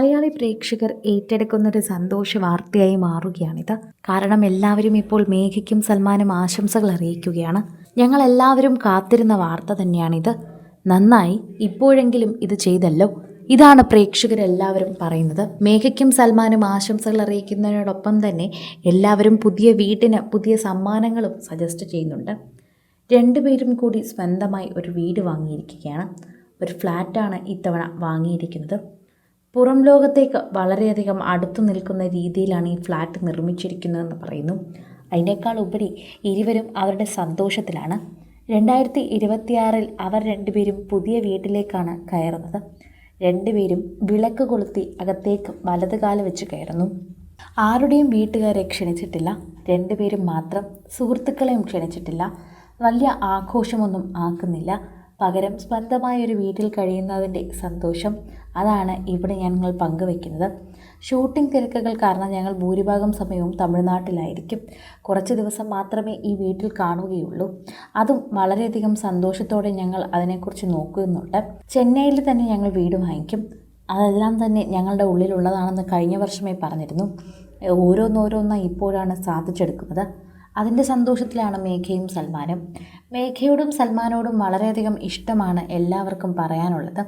മലയാളി പ്രേക്ഷകർ ഏറ്റെടുക്കുന്നൊരു സന്തോഷ വാർത്തയായി മാറുകയാണിത്. കാരണം എല്ലാവരും ഇപ്പോൾ മേഘയ്ക്കും സൽമാനും ആശംസകൾ അറിയിക്കുകയാണ്. ഞങ്ങൾ എല്ലാവരും കാത്തിരുന്ന വാർത്ത തന്നെയാണിത്. നന്നായി ഇപ്പോഴെങ്കിലും ഇത് ചെയ്തല്ലോ. ഇതാണ് പ്രേക്ഷകരെല്ലാവരും പറയുന്നത്. മേഘയ്ക്കും സൽമാനും ആശംസകൾ അറിയിക്കുന്നതിനോടൊപ്പം തന്നെ എല്ലാവരും പുതിയ വീടിന് പുതിയ സമ്മാനങ്ങളും സജസ്റ്റ് ചെയ്യുന്നുണ്ട്. രണ്ടുപേരും കൂടി സ്വന്തമായി ഒരു വീട് വാങ്ങിയിരിക്കുകയാണ്. ഒരു ഫ്ലാറ്റാണ് ഇത്തവണ വാങ്ങിയിരിക്കുന്നത്. പുറം ലോകത്തേക്ക് വളരെയധികം അടുത്തു നിൽക്കുന്ന രീതിയിലാണ് ഈ ഫ്ലാറ്റ് നിർമ്മിച്ചിരിക്കുന്നതെന്ന് പറയുന്നു. അതിനേക്കാൾ ഉപരി ഇരുവരും അവരുടെ സന്തോഷത്തിലാണ്. രണ്ടായിരത്തി ഇരുപത്തിയാറിൽ അവർ രണ്ടുപേരും പുതിയ വീട്ടിലേക്കാണ് കയറുന്നത്. രണ്ടുപേരും വിളക്ക് കൊളുത്തി അകത്തേക്ക് വലത് കാൽ വെച്ച് കയറുന്നു. ആരുടെയും വീട്ടുകാരെ ക്ഷണിച്ചിട്ടില്ല. രണ്ടുപേരും മാത്രം സുഹൃത്തുക്കളെയും ക്ഷണിച്ചിട്ടില്ല. വലിയ ആഘോഷമൊന്നും ആക്കുന്നില്ല. പകരം സ്വന്തമായ ഒരു വീട്ടിൽ കഴിയുന്നതിന്റെ സന്തോഷം. അതാണ് ഇവിടെ ഞങ്ങൾ പങ്കുവെക്കുന്നത് ഷൂട്ടിംഗ് തിരക്കുകൾ കാരണം ഞങ്ങൾ ഭൂരിഭാഗം സമയവും തമിഴ്നാട്ടിലായിരിക്കും. കുറച്ച് ദിവസം മാത്രമേ ഈ വീട്ടിൽ കാണുകയുള്ളൂ. അതും വളരെയധികം സന്തോഷത്തോടെ ഞങ്ങൾ അതിനെക്കുറിച്ച് നോക്കുന്നുണ്ട്. ചെന്നൈയിൽ തന്നെ ഞങ്ങൾ വീട് വാങ്ങിക്കും. അതെല്ലാം തന്നെ ഞങ്ങളുടെ ഉള്ളിലുള്ളതാണെന്ന് കഴിഞ്ഞ വർഷമേ പറഞ്ഞിരുന്നു. ഓരോന്നോരോന്നായി ഇപ്പോഴാണ് സാധിച്ചെടുക്കുന്നത്. അതിന്റെ സന്തോഷത്തിലാണ് മേഘയും സൽമാനും. മേഘയോടും സൽമാനോടും വളരെയധികം ഇഷ്ടമാണ് എല്ലാവർക്കും പറയാനുള്ളത്.